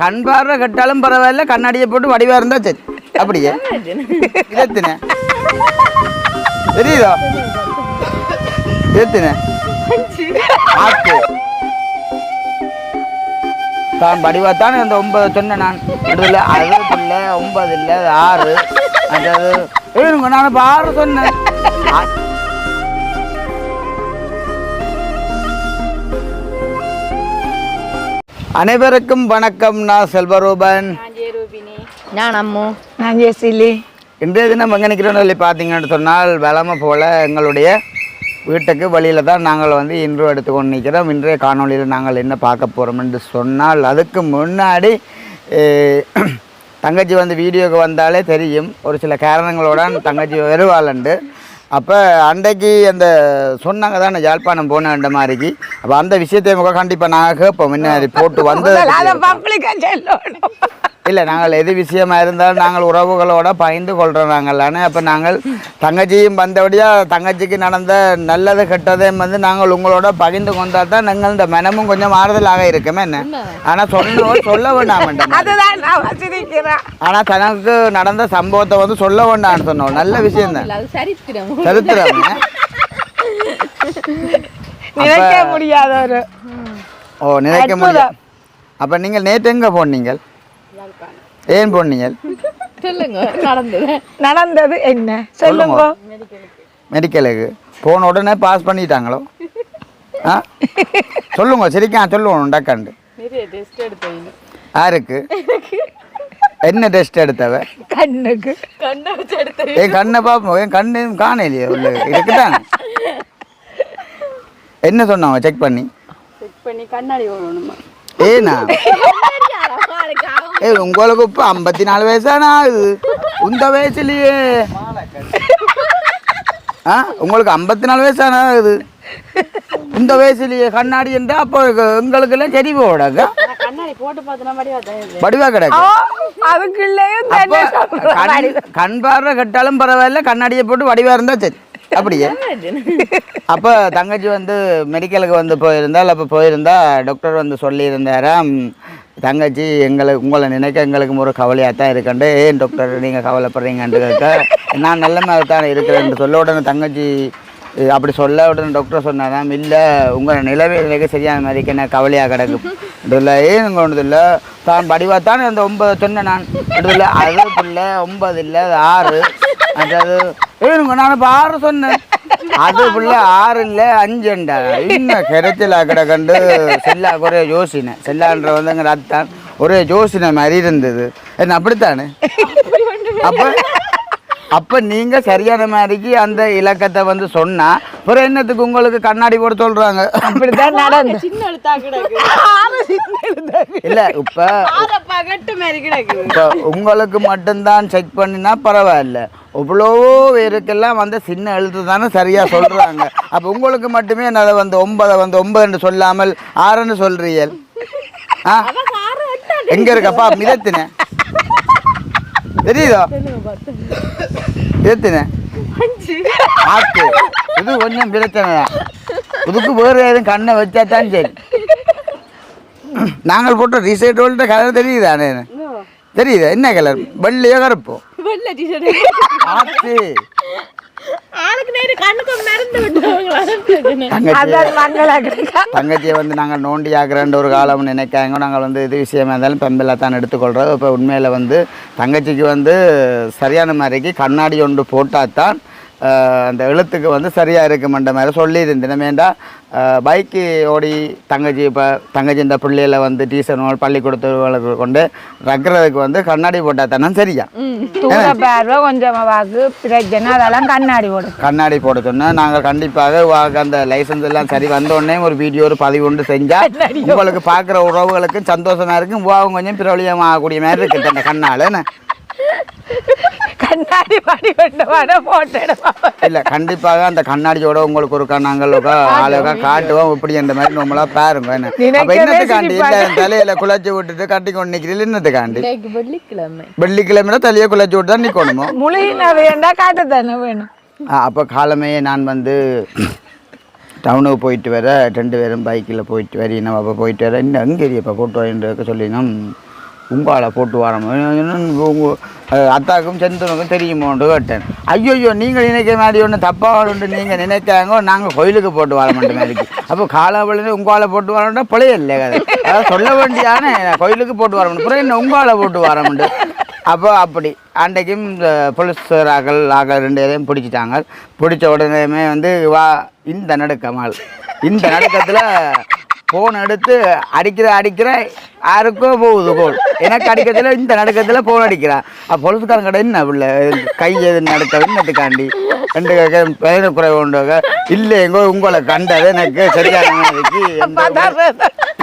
கண் பார்வை கட்டாலும் பரவாயில்ல கண்ணாடியை போட்டு வடிவா இருந்தா சரி. அப்படியே. இதத்தின தெரியுதா? இதத்தின தான் தான் தானே அந்த ஒன்பது சொன்னேன் நான். இல்லை அறுபது இல்லை ஒன்பது இல்லை ஆறு அது நான் இப்போ ஆறு சொன்னேன். அனைவருக்கும் வணக்கம். நான் செல்வரூபன். நான் அம்மு. நான் ஜெசிலி இன்றைய தினம் எங்கே நிற்கிறோம்னு சொல்லி பார்த்தீங்கன்னு சொன்னால் வெளமை போல் எங்களுடைய வீட்டுக்கு வழியில் தான் நாங்கள் வந்து இன்று எடுத்துக்கொண்டு நிற்கிறோம் இன்றைய காணொளியில் நாங்கள் என்ன பார்க்க போகிறோம் என்று சொன்னால் அதுக்கு முன்னாடி தங்கச்சி வந்து வீடியோக்கு வந்தாலே தெரியும். ஒரு சில காரணங்களோட தங்கச்சி வருவாளண்டு அப்போ அன்றைக்கு அந்த சொன்னாங்க தானே யாழ்ப்பாணம் போனேன்ற மாதிரிக்கு. அப்போ அந்த விஷயத்தை கண்டிப்பாக நாங்கள் கேட்போம். என்ன போட்டு வந்து அதை பப்ளிக்கா சொல்லணும். இல்லை நாங்கள் எது விஷயமா இருந்தாலும் நாங்கள் உறவுகளோட பகிர்ந்து கொள்கிறோம் நாங்களானே அப்போ நாங்கள் தங்கச்சியும் வந்தபடியாக தங்கச்சிக்கு நடந்த நல்லது கெட்டதையும் வந்து நாங்கள் உங்களோட பகிர்ந்து கொண்டால் தான் நாங்கள் இந்த மனமும் கொஞ்சம் ஆறுதலாக இருக்குமே. என்ன? ஆனால் சொல்ல சொல்ல வேண்டாம் ஆனால் தனக்கு நடந்த சம்பவத்தை வந்து சொல்ல வேண்டாம்னு சொன்னோம். நல்ல விஷயம் தான். அது சரித்திரம். நினைக்க முடியாத ஒரு ஓ நினைக்க முடியும் அப்போ நீங்கள் நேற்று எங்கே போனீங்கள்? ஏன் போனீங்க சொல்லுங்க நடந்தது. நடந்தது என்ன? சொல்லுங்க. மெடிக்கலுக்கு. போன உடனே பாஸ் பண்ணிட்டாங்களோ? ஆ? சொல்லுங்க சரிக்கா சொல்லுவோம் டக்காண்டு. யாருக்கு? என்ன டெஸ்ட் எடுத்தவ? கண்ணுக்கு. கண்ணை வச்சு எடுத்த என் கண்ணை பார்ப்போம்? என் கண்ணு காணலையே? உள்ள இருக்குதான்? என்ன சொன்னாங்க? செக் பண்ணி. செக் பண்ணி கண்ணாடி ஓடணுமா? ஏண்ணா ஏ உங்களுக்கு இப்போ ஐம்பத்தி நாலு வயசானா ஆகுது? இந்த வயசுலயே. ஆ உங்களுக்கு ஐம்பத்தி நாலு வயசானா ஆகுது? இந்த வயசுலயே கண்ணாடி என்றா அப்போ எங்களுக்கு எல்லாம் சரி போடாங்க வடிவா கிடக்கு. அதுக்குள்ளேயும் அப்ப தண்ணி கண் கண் பார்வை கட்டாலும் பரவாயில்ல கண்ணாடியை போட்டு வடிவா இருந்தா சரி. அப்படியே. அப்போ தங்கச்சி வந்து மெடிக்கலுக்கு வந்து போயிருந்தால் அப்போ போயிருந்தா டாக்டர் வந்து சொல்லியிருந்தாராம் தங்கச்சி எங்களுக்கு உங்களை நினைக்க எங்களுக்கு ஒரு கவலையாக தான் இருக்கண்டு. ஏன் டாக்டர் நீங்கள் கவலைப்படுறீங்கன்ட்டு கேட்க நான் நல்ல மாதிரி தான் இருக்கிறேன்னு சொல்ல. உடனே தங்கச்சி அப்படி சொல்ல உடனே டாக்டர் சொன்னாராம் இல்லை உங்கள் நிலவே சரியான மாதிரிக்கு என்ன கவலையாக கிடக்கு? இல்லை ஏன் ஒன்றும் இல்லை? தான் படிவாக தானே அந்த ஒன்பது சொன்னேன் நான். இல்லை அறுபது இல்லை ஒன்பது இல்லை அது ஆறு. அதாவது ஏனுங்க நான் ஆறு சொன்னேன். அது புள்ள ஆறு இல்லை அஞ்சுண்டா. இன்னும் கிடைச்சல கடை கண்டு செல்லா ஒரே யோசினை செல்லான்ற வந்துங்க ரத்தான் ஒரே யோசினை மாதிரி இருந்தது. என்ன அப்படித்தானே? அப்போ அப்போ நீங்கள் சரியான மாதிரிக்கு அந்த இலக்கத்தை வந்து சொன்னா அப்புறம் என்னத்துக்கு உங்களுக்கு கண்ணாடி போட சொல்கிறாங்க அப்படிதான் நடந்து. இல்லை இப்போ உங்களுக்கு மட்டும்தான் செக் பண்ணினா பரவாயில்ல. எவ்வளவோ பேருக்கெல்லாம் வந்து சின்ன எழுத்து தானே சரியாக சொல்கிறாங்க அப்போ உங்களுக்கு மட்டுமே அதை வந்து ஒன்பதை வந்து ஒன்பதுன்னு சொல்லாமல் ஆறுன்னு சொல்றீர்கள்? ஆ? எங்கே இருக்கப்பா? மிதத்தின. தெரியுதோ? மிதத்தின ஆத்து. இது கொஞ்சம் பிரச்சனை இதுக்கு வேறு எதுவும் கண்ணை வச்சா தான் சரி. நாங்கள் போட்ட ரிசல்ட்டோட கலர் தெரியுதானே தெரியுதா என்ன கலர் வெள்ளையோ கருப்போ? டிஷர்ட் ஆத்து. தங்கச்சியை வந்து நாங்கள் நோண்டி ஆக்குறேன்ற ஒரு காலம் நினைக்காங்க. நாங்கள் வந்து இது விஷயமா இருந்தாலும் பெம்பிளை தான் எடுத்துக்கொள்கிறோம் இப்போ உண்மையில் வந்து தங்கச்சிக்கு வந்து சரியான மாதிரிக்கு கண்ணாடி ஒன்று போட்டால் தான் அந்த எழுத்துக்கு வந்து சரியாக இருக்குமென்ற மாதிரி சொல்லியிருந்தேன். ஏண்டா பைக்கு ஓடி தங்கச்சி இப்போ தங்கச்சி இந்த பிள்ளையில வந்து டீசர் பள்ளிக்கூடத்துகளுக்கு கொண்டு ரக்கிறதுக்கு வந்து கண்ணாடி போட்டால் தானே சரியா? பார்வை கொஞ்சம் வாக்கு பிரச்சனை அதெல்லாம் கண்ணாடி போடும் கண்ணாடி போட சொன்னா நாங்கள் கண்டிப்பாக வாக்கு அந்த லைசன்ஸ் எல்லாம் சரி வந்த உடனே ஒரு வீடியோ ஒரு பதிவு ஒன்று செஞ்சா உங்களுக்கு பார்க்குற உறவுகளுக்கு சந்தோஷமா இருக்கும். உவாவும் கொஞ்சம் பிரபலியம் ஆகக்கூடிய மாதிரி இருக்கு. அந்த கண்ணால் கண்ணாடி பாடி கொண்டு வர போட்டுடுவா இல்லை கண்டிப்பாக அந்த கண்ணாடியோட உங்களுக்கு ஒரு நாங்கள் ஆளுக்கா காட்டுவோம். இப்படி அந்த மாதிரி நம்மளா பாருங்க என்னத்துக்காண்டி. தலையில குழச்சி விட்டுட்டு கட்டி கொண்டு நிற்கிறீங்க என்னத்துக்காண்டி? வெள்ளிக்கிழமை. வெள்ளிக்கிழமையில தலையை குழச்சி விட்டு தான் நிற்கணுமோ முழுகின வேண்டா காட்டு தானே வேணும் அப்போ காலமே நான் வந்து டவுனுக்கு போயிட்டு வர ரெண்டு பேரும் பைக்கில் போயிட்டு வரணும் அப்போ போயிட்டு வர இன்னும் அங்கே இப்போ கூட்டு வரேன் சொல்லினோம். உங்கால போட்டு வரோம். உங்க அத்தாக்கும் செந்தனுக்கும் தெரியுமோன்னு கேட்டேன். ஐயோயோ நீங்கள் நினைக்கிற மாதிரி ஒன்று தப்பாக உண்டு நீங்கள் நினைக்காங்க நாங்கள் கோயிலுக்கு போட்டு வர மாட்டோம் மாதிரிக்கு அப்போ காலாவளி உங்கால போட்டு வரோம்னா பிழைய இல்லை கதை. அதாவது சொல்ல வேண்டியான கோயிலுக்கு போட்டு வர முடியும் அப்புறம் என்ன உங்கால போட்டு வர முடியும் அப்போ அப்படி. அன்றைக்கும் இந்த போலீஸ் ஆக்கள் ரெண்டு இதையும் பிடிச்சிட்டாங்க. பிடிச்ச உடனேமே வந்து வா இந்த நடுக்கமால் இந்த நடுக்கத்தில் ஃபோன் எடுத்து அடிக்கிற அடிக்கிற யாருக்கோ போகுது கோல் எனக்கு அடிக்கிறதுல இந்த நடுக்கத்தில் ஃபோன் அடிக்கிறான் அப்போ பொழுதுக்காரன் கடை என்ன பிள்ளை? கை எது நடக்க என்னத்துக்காண்டி? ரெண்டு பயண குறைவு உண்டு இல்லை எங்கோ உங்களை கண்டது எனக்கு சரியான மாதிரிக்கு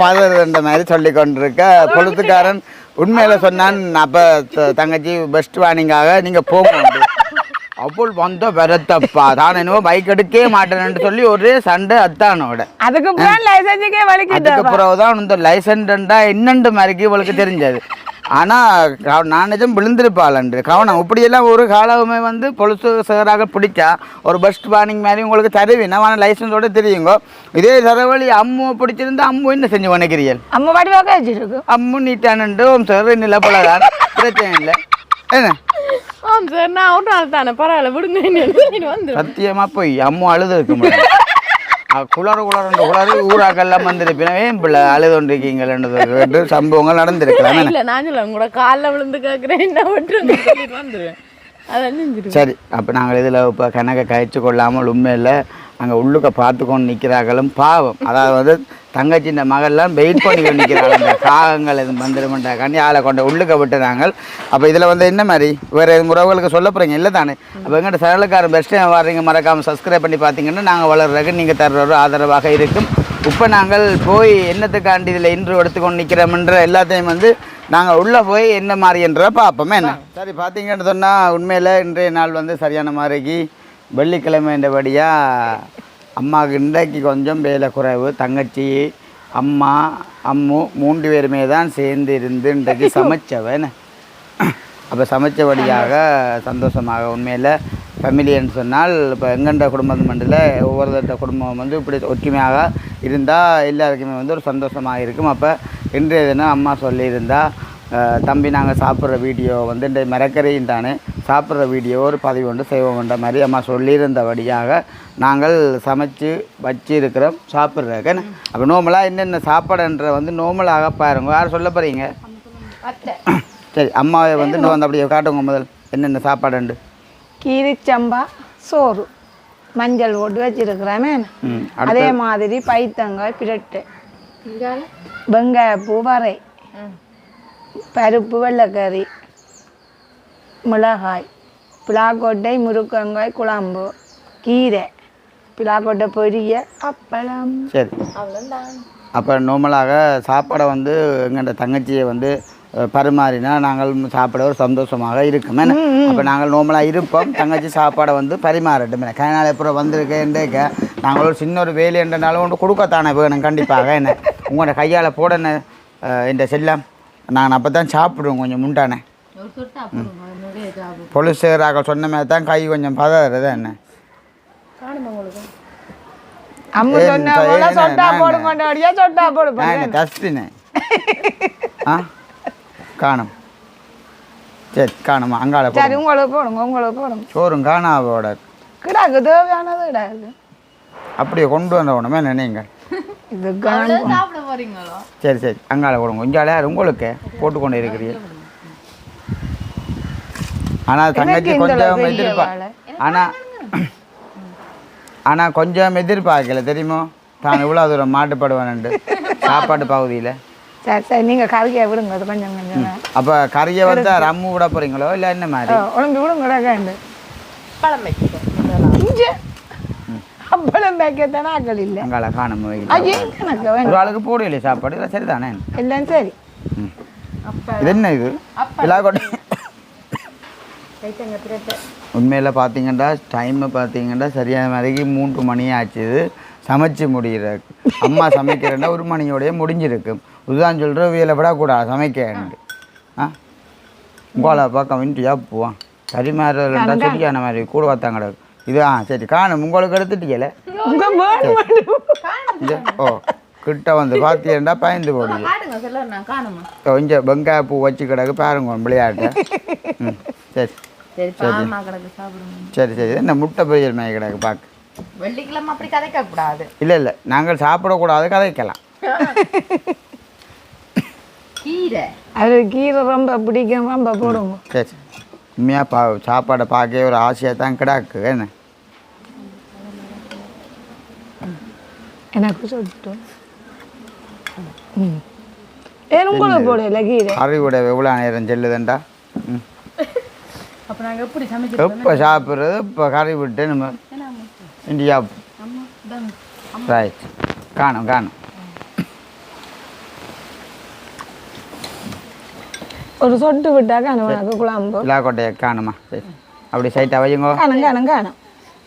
பதறுன்ற மாதிரி சொல்லி கொண்டிருக்க பொழுதுக்காரன் உண்மையில சொன்னான் அப்போ தங்கச்சி பெஸ்ட் வார்னிங்காக நீங்கள் போங்க அப்போல் வந்த பெறத்தப்பா தான் என்னவோ பைக் எடுக்கவே மாட்டேன்னு சொல்லி ஒரே சண்டை அத்தானோட அதுக்கு பிறகு தான் இந்த லைசன்டா என்னண்டு மாதிரிக்கு இவளுக்கு தெரிஞ்சது. ஆனால் நான் நிஜம் விழுந்திருப்பாளன்று. கவனம். இப்படியெல்லாம் ஒரு காலமே வந்து பொழுசு சேராக பிடிச்சா ஒரு பெஸ்ட் வார்னிங் மாதிரி உங்களுக்கு தருவேன். ஆனால் லைசன்ஸோட தெரியுங்க. இதே தரவழி அம்மு பிடிச்சிருந்தா அம்மு என்ன செஞ்சு வணக்கிறீர்கள்? அம்மா வச்சிருக்கு அம்மு நீட்டானுண்டு உன் சார் நில போலதான் பிரச்சனை இல்லை. என்ன? ஆம் சார் நான் ஒரு நாள் தானே பரவாயில்ல விடுங்க வந்து சத்தியமா போய் அம்மு அழுது இருக்க குளறு குளறு குளறு ஊராக்கெல்லாம் வந்திருப்பினவே பிள்ளை அழுது கொண்டிருக்கீங்கன்னு சம்பவங்கள் நடந்திருக்கலாம். இல்ல நான் சொல்ல உங்களோட காலில் விழுந்து கேட்குறேன் என்ன விட்டுருங்க வந்துடுவேன் சரி அப்போ நாங்கள் இதில் இப்போ கணக்கை கழிச்சு கொள்ளாமல் உண்மையில் அங்கே உள்ளுக்க பார்த்து கொண்டு நிற்கிறார்களும் பாவம். அதாவது வந்து தங்கச்சி இந்த மகள்லாம் வெயிட் பண்ணி நிற்கிறாங்க இந்த காகங்கள் இது வந்துடுமெண்டாக்காண்டி ஆளை கொண்டு உள்ளுக்க விட்டுறாங்க அப்போ இதில் வந்து என்ன மாதிரி? வேறு உறவுகளுக்கு சொல்ல போகிறீங்க இல்லை தானே? அப்போ எங்கிட்ட சரளுக்காரன் பெஸ்ட் டைம் வர்றீங்க மறக்காமல் சப்ஸ்கிரைப் பண்ணி பார்த்தீங்கன்னா நாங்கள் வளர்றதுக்கு நீங்கள் தர்ற ஒரு ஆதரவாக இருக்கும். இப்போ நாங்கள் போய் என்னத்துக்காண்டி இதில் இன்று எடுத்துக்கொண்டு நிற்கிறோம்ன்ற எல்லாத்தையும் வந்து நாங்கள் உள்ளே போய் என்ன மாதிரின்றத பார்ப்போமே. என்ன? சரி பார்த்தீங்கன்னு சொன்னால் உண்மையில் இன்றைய நாள் வந்து சரியான மாதிரிக்கு வெள்ளிக்கிழமைன்றபடியாக அம்மாவுக்கு இன்றைக்கு கொஞ்சம் வேலை குறைவு. தங்கச்சி அம்மா அம்மு மூன்று பேருமே தான் சேர்ந்து இருந்து இன்றைக்கு சமைச்சவன். அப்போ சமைச்சபடியாக சந்தோஷமாக உண்மையில் ஃபேமிலின்னு சொன்னால் இப்போ எங்கண்ட குடும்பம் மண்டில் ஒவ்வொருத்த குடும்பம் வந்து இப்படி ஒற்றுமையாக இருந்தால் எல்லாருக்குமே வந்து ஒரு சந்தோஷமாக இருக்கும். அப்போ இன்றைய தினம் அம்மா சொல்லியிருந்தா தம்பி நாங்கள் சாப்பிட்ற வீடியோ வந்து இந்த மரக்கரையும் தானே சாப்பிட்ற வீடியோ ஒரு பதிவு ஒன்று செய்வோம்ன்ற மாதிரி அம்மா சொல்லியிருந்தபடியாக நாங்கள் சமைச்சு வச்சு இருக்கிறோம் சாப்பிட்றதுக்கு அப்போ நோமலாக என்னென்ன சாப்பாடுன்ற வந்து நோமலாக பாருங்க. யார் சொல்ல போகிறீங்க சரி அம்மாவை வந்து இன்னும் வந்து அப்படியே காட்டுங்க முதல். என்னென்ன சாப்பாடுண்டு? கீரிச்சம்பா சோறு. மஞ்சள் போட்டு வச்சிருக்கிறேன் ம் அதே மாதிரி பைத்தங்காய் பிரட்டு வெங்காயப்பூ வரை பருப்பு வெள்ளைக்கறி மிளகாய் பிளாக்கொட்டை முருக்கங்காய் குழம்பு கீரை பிளாக்கொட்டை பொரிய அப்பளம் சரி அப்போ நார்மலாக சாப்பாடை வந்து எங்கள்ட தங்கச்சியை வந்து பரிமாறினா நாங்கள் சாப்பிட ஒரு சந்தோஷமாக இருக்கும் அப்போ நாங்கள் நார்மலாக இருப்போம் தங்கச்சி சாப்பாடை வந்து பரிமாறட்டும் கனால அப்புறம் வந்திருக்கேன்டேக்க நாங்கள் ஒரு சின்ன ஒரு வேலை என்றனாலும் ஒன்று கொடுக்கத்தானே வேணும் கண்டிப்பாக என்ன உங்களோட கையால் போடன இந்த செல்லம் நான் அப்போ தான் சாப்பிடுவோம். கொஞ்சம் முண்டானே பொலிசராக சொன்ன மாதிரி தான் கை கொஞ்சம் பதறது என்ன? காணும் சரி காணுமா? அங்கால சரி. உங்களுக்கு போடுங்க உங்களுக்கு போடுங்க. சோறும் காணாவோட கிடாக்கு தேவையானது கிடாக்கு. அப்படியே கொண்டு வந்த உடனே நினைங்க. இது சாப்பிட போறீங்களோ? சரி சரி. அங்கால கொடுங்க. யார்? உங்களுக்கு. போட்டு கொண்டு இருக்கிறீர்கள் ஆனால் தங்கச்சி கொஞ்சம் எதிர்ப்பா. ஆனால் ஆனால் கொஞ்சம் எதிர்பார்க்கல. தெரியுமோ? தான் இவ்வளோ தூரம் மாட்டுப்படுவேன்ட்டு சாப்பாட்டு பகுதியில். சரி சரி. நீங்கள் கறிக்கையை விடுங்க. அது கொஞ்சம் கொஞ்சம். அப்போ கறியை வந்து ரம்மு விட போகிறீங்களோ இல்லை என்ன மாதிரி? உடம்பு விடுங்க இங்கே அப்பளம் பேக்கத்தானே ஆக்கள் இல்லை அங்கால காணும் ஒரு ஆளுக்கு போடலையே சாப்பாடு? இல்லை சரிதானே? எல்லாம் சரி. இது என்ன இது? கைத்தங்க பிரட்டை. உண்மையில் பார்த்தீங்கன்னா டைமை பார்த்தீங்கன்னா சரியான மாதிரிக்கு மூன்று மணி ஆச்சுது சமைச்சு முடிகிறதுக்கு. அம்மா சமைக்கிறேன்னா ஒரு மணியோடய முடிஞ்சிருக்கு. இதுதான் சொல்கிற வேலை விடக்கூடாது சமைக்கன்ட்டு. ஆ? உங்களை பார்க்க வந்துட்டியா போவான்? சரி மாதிரி ரெண்டா சரியான மாதிரி கூட பார்த்தாங்க கிடக்கு. இது ஆ சரி காணும். உங்களுக்கு எடுத்துட்டீங்கல்ல ஓ கிட்ட வந்து பார்த்தீங்கன்னா பயந்து காணுமா கொஞ்சம் வெங்காய பூ வச்சு கிடக்கு பாருங்க விளையாட்டு. ம் சரி. சரி பாமா கிடக்கு சாப்பிடுங்க. சரி சரி. என்ன முட்டை பொரியல் மாதிரி கிடக்கு பார்க்க வெள்ளிக்கிழமை அப்படி கதைக்க கூடாது இல்லை இல்லை. நாங்கள் சாப்பிடக்கூடாது கதைக்கலாம். கீரை. அது கீரை ரொம்ப பிடிக்கும் ரொம்ப போடுங்க சரி சரி. உண்மையாக பா சாப்பாடை பார்க்க ஒரு ஆசையாக தான் கிடக்கு என்ன? எனக்கு சொட்டு ம் ஏன் உங்களுக்கு போடல கீரை கறி விட எவ்வளோ நேரம் செல்லுதுண்டா ம் அப்ப நாங்க எப்படி சமைக்கிறோம் எப்போ சாப்பிட்றது இப்போ கறி விட்டு நம்ம இந்தியா. ரைட் காணும் காணும் ஒரு சொட்டு விட்டா காணும் உனக்கு குழம்பு விழாக்கோட்டையை காணுமா சரி அப்படி சைட்டாக வையுங்கோ காணும் காணும் காணும்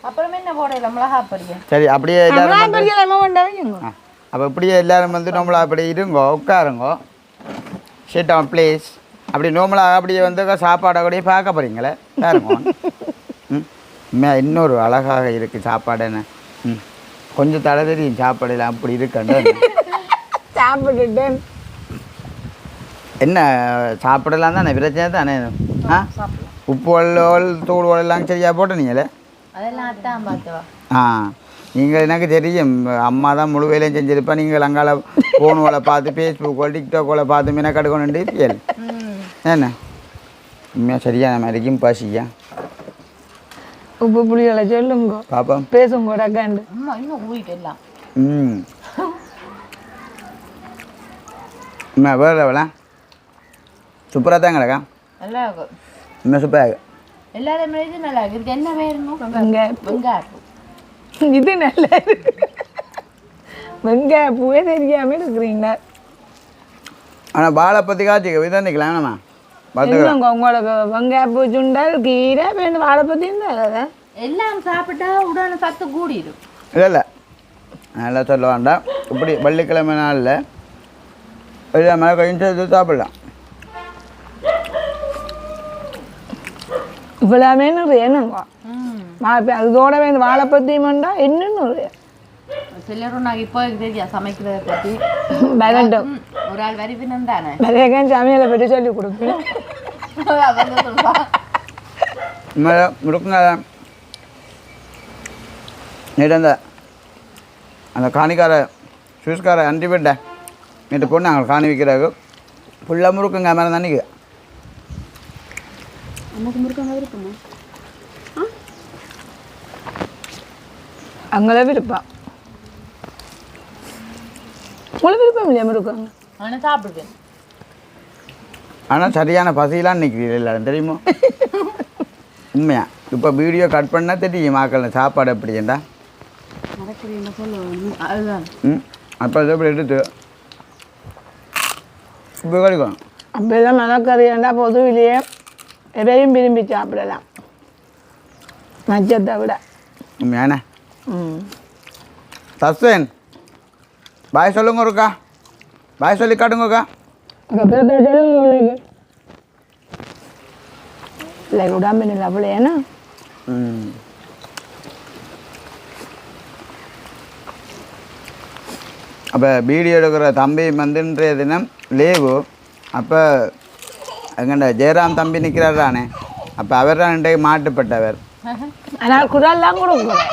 அப்புறம் என்ன போடல? மிளகா பொடிய சரி அப்படியே எல்லாரும் ஆ அப்போ இப்படியே எல்லாரும் வந்து நம்மள அப்படி இருங்கோ உட்காருங்கோ. ஷிட் ஆன் ப்ளீஸ் அப்படி நோமலாக அப்படியே வந்து சாப்பாடை அப்படியே பார்க்க போகிறீங்களே பாருங்க. ம் இன்னொரு அழகாக இருக்குது சாப்பாடு என்ன? ம் கொஞ்சம் தடை தெரியும் சாப்பாடு எல்லாம் அப்படி இருக்கண்டு. சாப்பிட்டுட்டேன் என்ன சாப்பிடலாம் தானே? பிரச்சனை தானே? ஆ? உப்பு வள்ளல் தூள் எல்லாம் சரியாக போட்டனீங்களே? ஆ நீங்கள் எனக்கு தெரியும். அம்மா தான் முழு வேலையும் செஞ்சிருப்பா. நீங்கள் அங்கால ஃபோனுகளை பார்த்து ஃபேஸ்புக்கோ டிக்டாக்கோல பார்த்து மினக்கடுக்கணும் இருப்பீர்கள் என்ன? உண்மையாக சரியான மாதிரிக்கும் பசியா உப்பு புளிகளை சொல்லுங்க. பாப்போம் பேசுங்க எல்லாம். ம். உண்மை வேறு எவ்வளோ? சூப்பராக தான் கிடக்கா நல்லா இருக்கும் இன்னும் சூப்பராக எல்லாரும் இது நல்லா இருக்கு என்ன வேணும் வெங்காய வெங்காயம் இது நல்லா இருக்கு வெங்காய பூவே தெரியாம இருக்கிறீங்களா ஆனால் வாழை பற்றி காய்ச்சி நிற்கலாம் நம்ம பார்த்துக்கலாம் உங்களுக்கு வெங்காய பூ சுண்டல் கீரை வேணும் வாழை பற்றி இருந்தா எல்லாம் சாப்பிட்டா உடனே சத்து கூடிடும் இல்லை இல்லை நல்லா சொல்ல வேண்டாம் இப்படி வெள்ளிக்கிழமை நாளில் இல்லை மேலே கொஞ்சம் சேர்த்து சாப்பிடலாம் இவ்வளோமே வேணுங்க ம் வா- அதோட வேணும் வாழை பற்றியுமெண்டா என்னன்னு சிலரும் நான் இப்போ தெரியா சமைக்கிறத பற்றி விரட்டும் ஒரு ஆள் வரிவினம் தானே நிறைய சமையலை பற்றி சொல்லி கொடுப்பேன் முடுக்குங்க நேற்று அந்த காணிக்கார நேற்று பொண்ணு அங்கே காணி விற்கிறாங்க ஃபுல்லாக முறுக்குங்க மேலே தண்ணிக்கு அங்கே விருப்பம் உங்களுக்கு விருப்பம் இல்லையா முருக்காங்க ஆனால் சாப்பிடுவேன் ஆனால் சரியான பசியெல்லாம் நிற்கிறீங்க எல்லாரும் தெரியுமா உண்மையா இப்போ வீடியோ கட் பண்ணால் தெரியும் மாக்கள் சாப்பாடு சொல்லுவேன் அதுதான் ம் அப்போ எப்படி எடுத்து இப்போ கிடைக்கும் அப்படிலாம் மலக்கறியாண்டா பொதுவிலேயே எதையும் விரும்பி சாப்பிடலாம் மச்சத்தை விட உண்மையாண்ணே ம் சஸ்வன் பாய் சொல்லுங்க ஒருக்கா பாய் சொல்லி காட்டுங்கக்கா இல்லை உடம்பு இல்லை அப்படியேனா ம் அப்போ வீடியோ எடுக்கிற தம்பி வந்து இன்றைய தினம் லீவு அப்போ எங்கண்ட ஜெயராம் தம்பி நிற்கிறார் தானே? அப்போ அவர் தான் இன்றைக்கு மாட்டுப்பட்டவர். ஆனால் குரல்லாம் கொடுக்குறேன்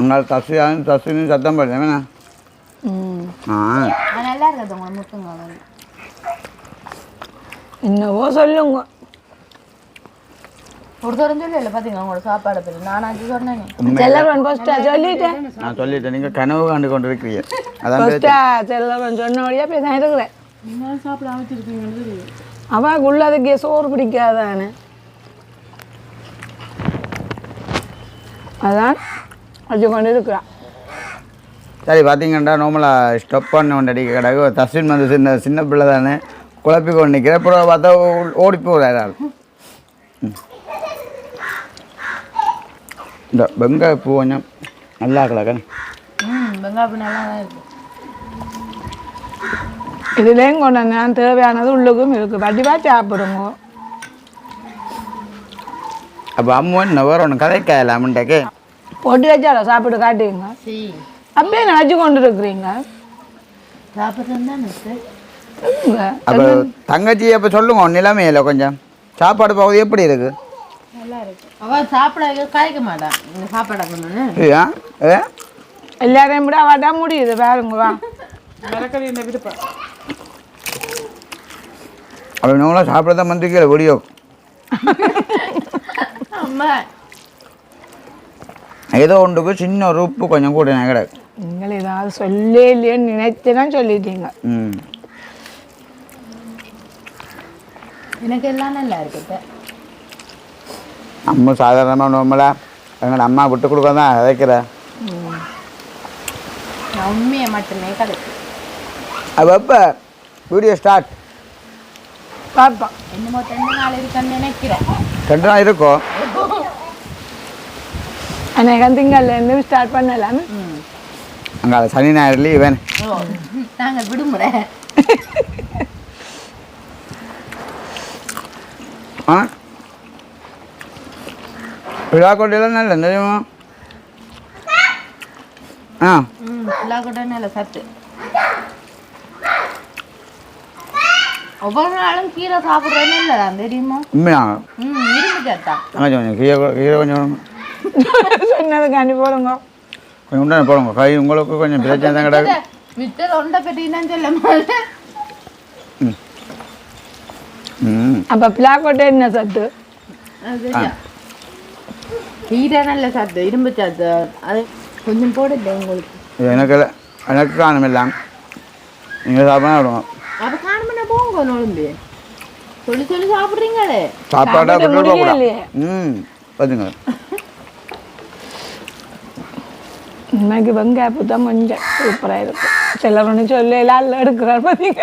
அங்கே தஸ்வியாவும் தஸ்வினும் சத்தம் போடுறேன் ம். ஆ. நல்லா இருக்குது உங்களை என்னவோ சொல்லுங்க. ஒரு தரம் சொல்லல பார்த்தீங்க உங்களோட சாப்பாடை பற்றி நானாச்சு சொன்னேன். செல்லவன் ஃபஸ்ட்டாக சொல்லிட்டேன். நான் சொல்லிட்டேன். நீங்கள் கனவு கண்டு கொண்டு இருக்கிறீங்க அதான். ஃபஸ்ட்டாக செல்லவன் சொன்னபடியாக பேச இருக்கிறேன் சாப்பிட அமைச்சிருக்கீங்கன்னு அவாக்கு உள்ளதுக்கே சோறு பிடிக்காதானே அதான் வச்சு கொண்டு இருக்கிறான். சரி பார்த்தீங்கன்னா நார்மலாக ஸ்டப் பண்ண அடிக்க கிடக்கு. தஸ்வின் வந்து சின்ன சின்ன பிள்ளை தானே குழப்பி கொண்டு நிற்கிற அப்புறம் பார்த்தா ஓ- ஓடி போகிறார் ம். இந்த வெங்காய பூ கொஞ்சம் நல்லா கிடக்கணும் ம் வெங்காயம் நல்லா தான் இருக்கு. இதுலேயும் கொண்டு வந்தேன் தேவையானது உள்ளுக்கும் இருக்குது வடிவாக சாப்பிடுங்க. அப்போ அம்மா என்ன வேற ஒன்று கதைக்காயலாமன்ட்டாக்கு போட்டு வச்சாலோ சாப்பிட்டு காட்டுவீங்க? அப்படியே நினச்சி கொண்டு இருக்கிறீங்க? அப்போ தங்கச்சி அப்போ சொல்லுங்க நிலைமையில கொஞ்சம். சாப்பாடு பகுதி எப்படி இருக்கு? அவ சாப்பிட காய்க்க மாட்டான் இந்த சாப்பாடை கொண்டு ஐயா ஏ? எல்லாரையும் விட வாட்டா முடியுது பாருங்க வா. அப்போ நீங்களும் சாப்பிட தான் வந்துருக்கீங்க வீடியோ அம்மா. ஏதோ ஒன்றுக்கு சின்ன ஒரு உப்பு கொஞ்சம் கூட கிடக்கு. நீங்கள் ஏதாவது சொல்லே இல்லையேன்னு நினைச்சுனா சொல்லிட்டீங்க ம். எனக்கு எல்லாம் நல்லா இருக்குது நம்ம சாதாரணமாக நார்மலாக எங்கள் அம்மா விட்டு கொடுக்க தான் விதைக்கிற உண்மையை மட்டுமே கிடைக்கும் அப்போ எப்போ? வீடியோ ஸ்டார்ட் பார்ப்போம். என்னமோ ரெண்டு நாள் இருக்குன்னு நினைக்கிறேன். ரெண்டு நாள் இருக்கும் அன்னைக்கு திங்கள்லேருந்து ஸ்டார்ட் பண்ணலாமே. அங்கே சனி ஞாயிறு லீவ் நாங்கள் விடுமுறை. ஆ? விழா கொண்டையெல்லாம் நல்ல தெரியுமா ஆ கூட நல்ல சத்து ஒவ்வொரு நாளும் கீரை சாப்பிட்றேன்னு இல்லைதான் தெரியுமா உண்மையா ம் இரும்பு தங்கச்சி கொஞ்சம் கீழே கொ- கீழே கொஞ்சம் சொன்னதுக்காண்டி போடுங்க கொஞ்சம் உண்டான போடுங்க கை உங்களுக்கு கொஞ்சம் பிரச்சனை தான் கிடக்கு விட்டு தொண்டை பெட்டின்னு சொல்ல மாட்டேன் ம் அப்போ பிளாக்கோட்டை என்ன சத்து அது கீரை நல்ல சத்து இரும்பு சத்து அது கொஞ்சம் போடல உங்களுக்கு. எனக்கு. எனக்கு காணும் எல்லாம். நீங்கள் சாப்பிட விடுவோம் அப்போ காணுமென்னா போங்க நோம்பி சொல்லி சொல்லி சாப்பிட்றீங்களே? முடியலையே. ம் பார்த்துங்க இன்னைக்கு வெங்காயப்பு தான் கொஞ்சம் சூப்பராக இருக்கும் சிலர் ஒன்று சொல்லலாம் இல்லை எடுக்கிறார் பார்த்தீங்க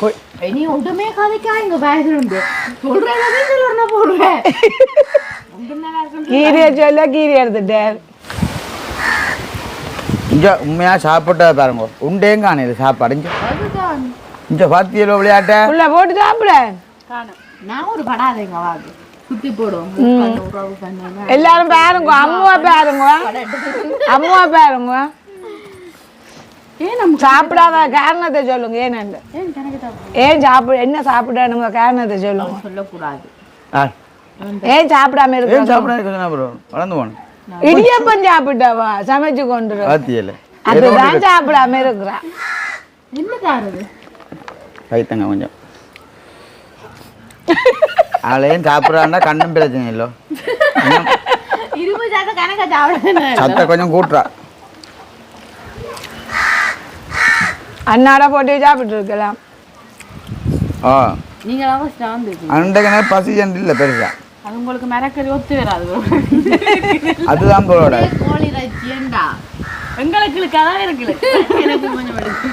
போய் நீ ஒன்றுமே கதைக்கா இங்க பயந்துருந்து சொல்றதே சொல்லணும் போடுவேன் ஒன்றும் நல்லா இருக்குன்னு கீரையை சொல்ல கீரை எடுத்துட்டார் இங்கே உண்மையாக சாப்பிட்டா பாருங்க. உண்டேங்க காணும் இது சாப்பாடு. இங்கே இங்கே பாத்தியலோ விளையாட்ட? உள்ள போட்டு சாப்பிட. காணும். நான் ஒரு படாதேங்க பண்ணேன்னா எல்லாரும் பாருங்க அம்மாவை பாருங்க. அம்மாவை பாருங்க. ஏன் சாப்பிடாத காரணத்தை சொல்லுங்க ஏன் ஏன் சாப்பிட என்ன சாப்பிடணுங்க காரணத்தை சொல்லுங்க. சொல்லக்கூடாது. ஆ. ஏன் சாப்பிடாம ஏன் இருக்க சாப்பிட கொஞ்சம் ப்ரோ வளர்ந்து போகணும் இடியப்பம் சாப்பிட்டவா? சமைச்சு கொண்டு வர. பாத்தியல அதுதான் சாப்பிடாம இருக்கிறா என்ன தாருது கைத்தங்க கொஞ்சம். அவளையும் சாப்பிட்றாண்டா கண்ணும் பிரச்சனை இல்லை. இரும்பு சாத்த கொஞ்சம் கூட்டுறா. அன்னாட போட்டு சாப்பிட்டு இருக்கலாம் ஆ. நீங்க ஃபர்ஸ்ட் வந்து அன்றைக்கு நேரம் பசி ஜண்டு இல்லை பெருசா. அது உங்களுக்கு மிரக்கறி ஒத்து வராது அதுதான் போலோட கோழி ரச்சியண்டா எங்களுக்கு இழுக்காதான் இருக்குது. எனக்கு கொஞ்சம் எடுக்கு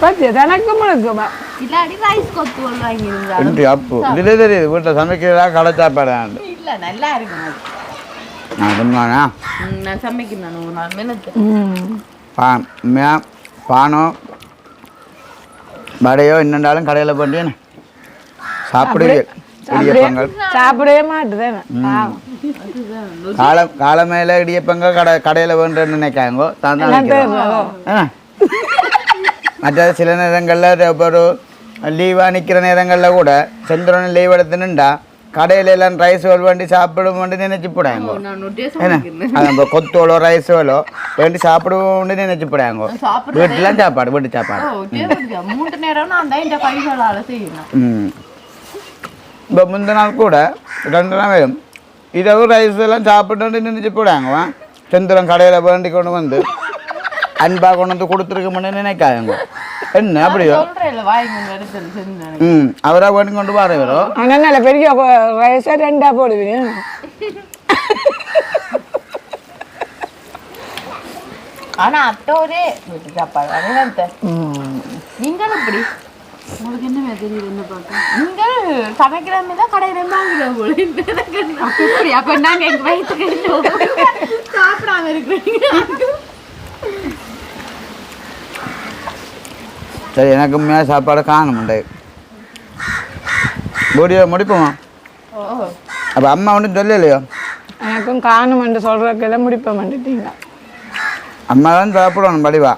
பத்தி தனக்கும் இருக்குமா இல்லாட்டி ரைஸ் கொத்து ஒன்று வாங்கியிருந்தா இன்று அப்பு. இதுல தெரியுது வீட்டில் சமைக்கிறதா கடை சாப்பாடு? இல்ல நல்லா இருக்கும் நான் சொன்னானா நான் சமைக்கிறேன் ஒரு நாள் மெனத்து ம். பா மே பானம் வடையோ என்னண்டாலும் கடையில் பண்ணியேன் சாப்பிடுவீங்க இடியப்பங்கள். சாப்பிடவே மாட்டுதேன். காலம் காலமேல இடியப்பங்க கடை கடையில் வேண்டுன்னு நினைக்காங்க தான். மற்ற சில நேரங்களில் ஒரு லீவாக நிற்கிற நேரங்களில் கூட செந்திரன் லீவ் எடுத்துனுண்டா கடையில எல்லாம் ரைஸ் வேண்டி சாப்பிடும் வேண்டி நினைச்சு போடாங்க. நம்ம கொத்தோலோ ரைஸோலோ வேண்டி சாப்பிடுவோம்னு நினைச்சு போடாங்க. வீட்டுலாம் சாப்பாடு வீட்டு சாப்பாடு. இப்போ முந்தின நாள் கூட ரெண்டு நாள் வரும் இரவு ரைஸ் எல்லாம் சாப்பிட்டு நினைச்சு போடாங்க செந்திரம் கடையில் வேண்டி கொண்டு வந்து அன்பாக கொண்டு வந்து கொடுத்துருக்கோம்னு நினைக்காதங்க என்ன அப்படியோ ம் அவராக வேண்டி கொண்டு வர வரும் ஆனா நல்ல பெரிய வயசா ரெண்டா போடுவீங்க ஆனா ஒரே வீட்டு சாப்பாடு உங்களுக்கு என்ன தெரியுது என்ன பார்க்க? நீங்கள் சமைக்கிற மாதிரி தான் கடையில் வாங்குற போல. அப்படி அப்போ நாங்கள் எங்கள் வயிற்றுக்கு சாப்பிடாம இருக்கிறீங்க சரி எனக்கு உண்மையாக சாப்பாடு காணுமுண்டே வீடியோ முடிப்போமா? ஓ. அப்போ அம்மா ஒன்றும் சொல்லலையோ? எனக்கும் காணும் என்று சொல்றதுக்கெல்லாம் முடிப்ப மாட்டேட்டீங்க அம்மா தான் சாப்பிடணும் வடிவா.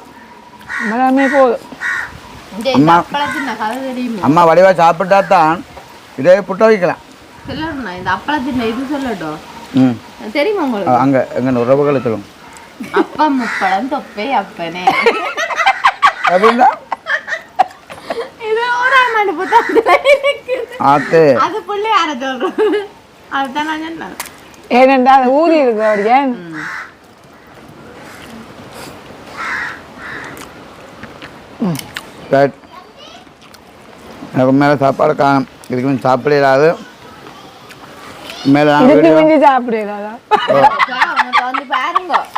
எல்லாமே போதும். தெரியுமா? அம்மா வடிவா சாப்பிட்டா தான் இதே புட்ட வைக்கலாம் சொல்லணும்ண்ணா இந்த அப்பளத்தின் இது சொல்லட்டும். ம். தெரியுமா உங்களுக்கு? அங்கே எங்கள் உறவுகளை சொல்லுங்க அப்பம் முப்படம் தொப்பே அப்பனே. அப்படின்னா? இது ஓராம் ஆண்டு புத்தகத்துல இருக்குது ஆத்து. அது புள்ளி யார சொல்றோம் அதுதான் நான் சொன்னேன். அது இருக்கு அவர் ஏன்? ரைட் எனக்கு மேலே சாப்பாடு காணும். இதுக்கு மேலே சாப்பிட இல்லாது. மேலே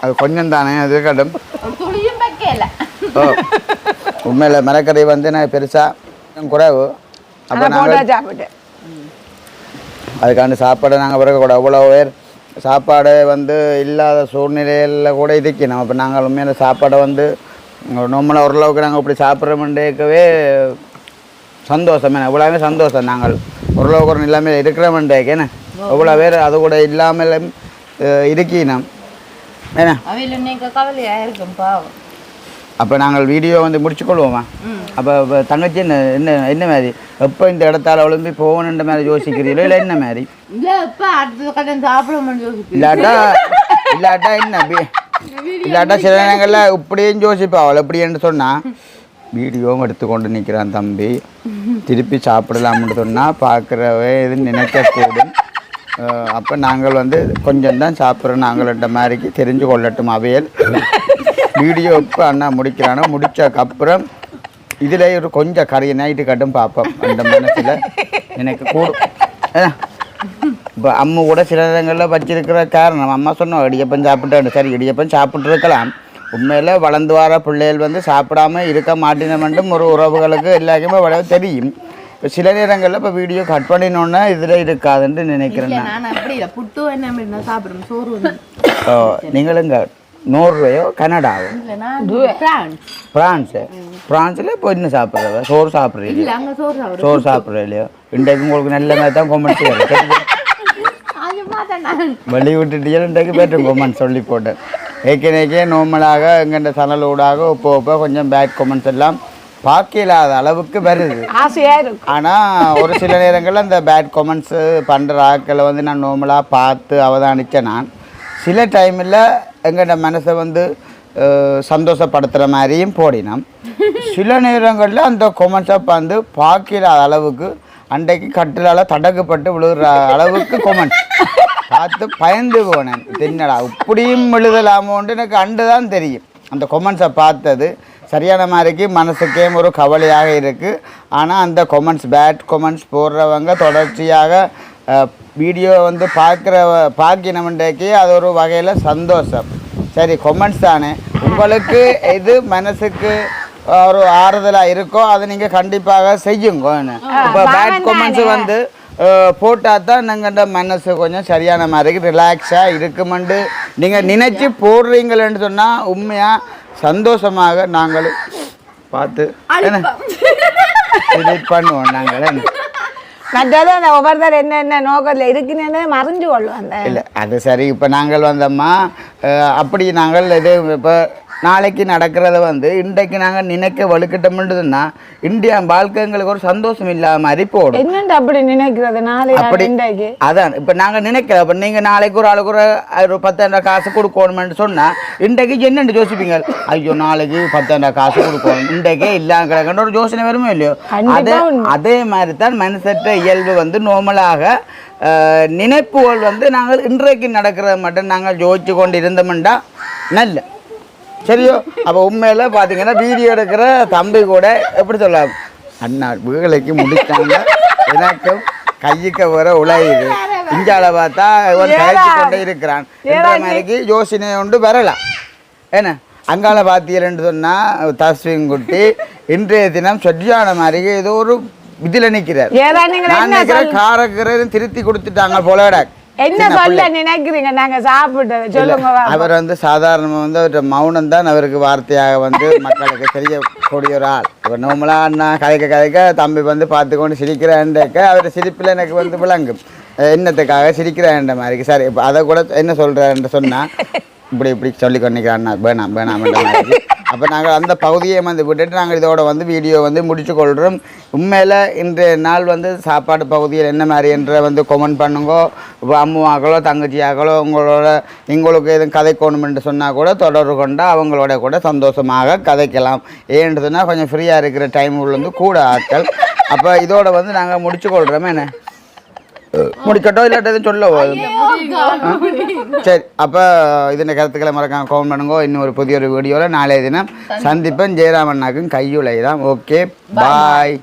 அது கொஞ்சம் தானே அது இருக்கட்டும். ஓ. உண்மையில் மரக்கறி வந்து நான் பெருசாக குறைவு. அப்போ நாங்கள் போட்டா சாப்பிட்டேன் அதுக்காண்டி சாப்பாடை நாங்கள் பிறகு கூட அவ்வளோ பேர் சாப்பாடு வந்து இல்லாத சூழ்நிலையில் கூட இருக்கணும். அப்போ நாங்கள் உண்மையில சாப்பாடை வந்து நம்மளை ஓரளவுக்கு நாங்கள் இப்படி சாப்பிட்றோம்ன்றேக்கவே சந்தோஷம் என்ன இவ்வளோவே சந்தோஷம் நாங்கள். ஓரளவுக்கு ஒரு நிலைமையில் இருக்கிறோம்ன்றேக்கு என்ன? எவ்வளோ பேர் அது கூட இல்லாமல் இருக்கணும் என்ன? அப்போ நாங்கள் வீடியோ வந்து முடிச்சுக்கொள்வோமா. அப்போ தங்கச்சி என்ன என்ன என்ன மாதிரி? எப்போ இந்த இடத்தால ஒழும்பி போகணுன்ற மாதிரி யோசிக்கிறீங்களோ இல்லை என்ன மாதிரி? இல்லாட்டா இல்லாட்டா என்ன? இல்லாட்டா சில நேரங்களில் இப்படியும் யோசிப்பா அவள் எப்படின்னு சொன்னா வீடியோவும் எடுத்துக்கொண்டு நிற்கிறான் தம்பி. திருப்பி சாப்பிடலாம்னு சொன்னால் பார்க்குறவே இது நினைக்கக்கூடும். அப்போ நாங்கள் வந்து கொஞ்சம் தான் சாப்பிட்றோம். நாங்கள்ட்ட மாதிரிக்கு தெரிஞ்சு கொள்ளட்டும் அவையல். வீடியோ இப்போ அண்ணா முடிக்கிறானோ முடிச்சதுக்கப்புறம் இதில் ஒரு கொஞ்சம் கறி நைட்டு கட்டும் பார்ப்போம் அந்த மனசில் எனக்கு கூடும். இப்போ அம்மா கூட சில நேரங்களில் வச்சிருக்கிற காரணம். அம்மா சொன்னோம் இடியப்பம் சாப்பிட்டு சரி இடியப்பம் சாப்பிட்டு இருக்கலாம் உண்மையில் வளர்ந்து வர பிள்ளைகள் வந்து சாப்பிடாம இருக்க மாட்டினமென்றும் ஒரு உறவுகளுக்கு எல்லாருக்குமே வளர தெரியும். இப்போ சில நேரங்களில் இப்போ வீடியோ கட் பண்ணினோன்னா இதில் இருக்காதுன்னு நினைக்கிறேன் ஓ, நீங்களுங்க நூறுரூவையோ கனடாவோ? பிரான்ஸ். பிரான்ஸு. பிரான்ஸில் இப்போ இன்னும் சாப்பிட்றவ சோறு சாப்பிட்றீங்க சோறு சாப்பிட்ற இல்லையோ? இன்றைக்கு உங்களுக்கு நல்ல மாதிரி தான் கொமெண்ட் அது மாட்டேன் நான் வெளி விட்டுட்டு இன்றைக்கு பேட்டும் கொமெண்ட் சொல்லி போட்டேன். ஏற்கனவே நார்மலாக எங்கள்கிட்ட சனல் ஊடாக இப்போ இப்போ கொஞ்சம் பேட் கொமெண்ட்ஸ் எல்லாம் பார்க்க இல்லாத அளவுக்கு வருது. ஆனால் ஒரு சில நேரங்களில் அந்த பேட் கொமெண்ட்ஸு பண்ணுற ஆட்களை வந்து நான் நார்மலாக பார்த்து அவதானித்தேன் நான். சில டைமில் எங்கள்ட மனசை வந்து சந்தோஷப்படுத்துகிற மாதிரியும் போடினோம். சில நேரங்களில் அந்த கொமெண்ட்ஸை வந்து பார்க்கிற அளவுக்கு அன்றைக்கு கட்டிலால் தடக்கப்பட்டு விழுகிற அளவுக்கு கொமெண்ட் பார்த்து பயந்து போனேன். தென்னடா இப்படியும் எழுதலாமோன்ட்டு எனக்கு அண்டு தான் தெரியும். அந்த கொமெண்ட்ஸை பார்த்தது சரியான மாதிரிக்கு மனசுக்கே ஒரு கவலையாக இருக்குது ஆனால் அந்த கொமெண்ட்ஸ் பேட் கொமெண்ட்ஸ் போடுறவங்க தொடர்ச்சியாக வீடியோ வந்து பார்க்குற பார்க்கினவன்றைக்கு அது ஒரு வகையில் சந்தோஷம். சரி கொமெண்ட்ஸ் தானே. உங்களுக்கு எது மனசுக்கு ஒரு ஆறுதலாக இருக்கோ அதை நீங்கள் கண்டிப்பாக செய்யுங்க இப்போ பேட் கொமெண்ட்ஸ் வந்து போட்டால் தான் எங்கள்ட மனசு கொஞ்சம் சரியான மாதிரி ரிலாக்ஸாக இருக்குமெண்டு. நீங்கள் நினைச்சு போடுறீங்களேன்னு சொன்னால் உண்மையாக சந்தோஷமாக நாங்கள் பார்த்து என்ன? பண்ணுவோம் நாங்கள் மற்றது அந்த ஒவ்வொருத்தர் என்ன என்ன நோக்கத்தில் இருக்குன்னு மறைஞ்சு கொள்ளும் அந்த. இல்லை அது சரி. இப்போ நாங்கள் வந்தோம்மா அப்படி நாங்கள் இது இப்போ நாளைக்கு நடக்கிறத வந்து இன்றைக்கு நாங்கள் நினைக்க வலுக்கிட்டோம்ன்றதுன்னா இந்தியா வாழ்க்கை எங்களுக்கு ஒரு சந்தோஷம் இல்லாத மாதிரி போடும். என்னண்டு அப்படி நினைக்கிறது? நாளை அப்படி அதான் இப்போ நாங்கள் நினைக்கிறோம் இப்போ நீங்கள் நாளைக்கு ஒரு ஆளுக்கு ஒரு பத்தாயிரம் காசு கொடுக்கணும்னு சொன்னால் இன்றைக்கு என்னென்னு யோசிப்பீங்க. ஐயோ நாளைக்கு பத்தாயிரம் காசு கொடுக்கணும். இன்றைக்கே இல்லாம கிடக்குன்ற ஒரு யோசனை வருமோ இல்லையோ? அதே. அதே மாதிரி தான் மனுஷற்ற இயல்பு வந்து நார்மலாக அஹ், நினைப்புகள் வந்து நாங்கள் இன்றைக்கு நடக்கிறத மட்டும் நாங்கள் யோசிச்சு கொண்டு இருந்தோம்டா நல்ல. சரியோ? அப்போ உண்மையில் பார்த்தீங்கன்னா வீடியோ எடுக்கிற தம்பி கூட எப்படி சொல்லலாம் அண்ணா வேலைக்கு முடிச்சாங்க. எனக்கும் கையுக்கு வர உழையுது இஞ்சால பார்த்தா இவன் கழிச்சு கொண்டே இருக்கிறான். என்ற மாதிரிக்கு யோசனை உண்டு வரலாம். என்ன? அங்கால பார்த்தீங்கன்னு சொன்னால் தஸ்வின் குட்டி இன்றைய தினம் சொஜ்ஜான மாதிரி ஏதோ ஒரு இதில் நிற்கிறார் நான் நினைக்கிறேன் காரக்கிறதும் திருத்தி கொடுத்துட்டாங்க போலடா. என்ன சொல்ல நினைக்கிறீங்க? நாங்க சாப்பிட்டது சொல்லுங்க. அவர் வந்து சாதாரணமாக வந்து அவர்கிட்ட மௌனம் தான் அவருக்கு வார்த்தையாக வந்து மக்களுக்கு தெரியக்கூடிய ஒரு ஆள். இப்போ நார்மலாக அண்ணா கதைக்க கதைக்க தம்பி வந்து பார்த்து கொண்டு சிரிக்கிறேன்டக்க அவர் சிரிப்பில் எனக்கு வந்து விளங்கும். என்னத்துக்காக சிரிக்கிறேன்ற மாதிரி சரி இப்போ அதை கூட என்ன சொல்கிறேன்னு சொன்னால் இப்படி இப்படி சொல்லி கொண்டிக்கிறான் வேணாம் வேணாம்ன்ற மாதிரி அப்போ நாங்கள் அந்த பகுதியை வந்து விட்டுட்டு நாங்கள் இதோட வந்து வீடியோ வந்து முடிச்சு கொள்கிறோம் உண்மையில் இன்றைய நாள் வந்து சாப்பாடு பகுதியில் என்ன மாதிரி என்ற வந்து கொமெண்ட் பண்ணுங்கோ. இப்போ அம்மாக்களோ தங்கச்சியாக்களோ உங்களோட உங்களுக்கு எதுவும் கதைக்கணும் சொன்னால் கூட தொடர்பு கொண்டால் அவங்களோட கூட சந்தோஷமாக கதைக்கலாம். ஏன்னு சொன்னால் கொஞ்சம் ஃப்ரீயாக இருக்கிற டைம் உள்ளேருந்து கூட ஆட்கள். அப்போ இதோட வந்து நாங்கள் முடிச்சு கொள்கிறோமே என்ன? முடிக்கட்டோ இல்லாட்ட எதுவும் சொல்ல சரி அப்போ இதன் கருத்துக்களை மறக்காம கவுண்ட் பண்ணுங்க. இன்னும் ஒரு புதிய ஒரு வீடியோவில் நாளைய தினம் சந்திப்பேன் ஜெயராமண்ணாக்கும் கையுலை தான் ஓகே பாய்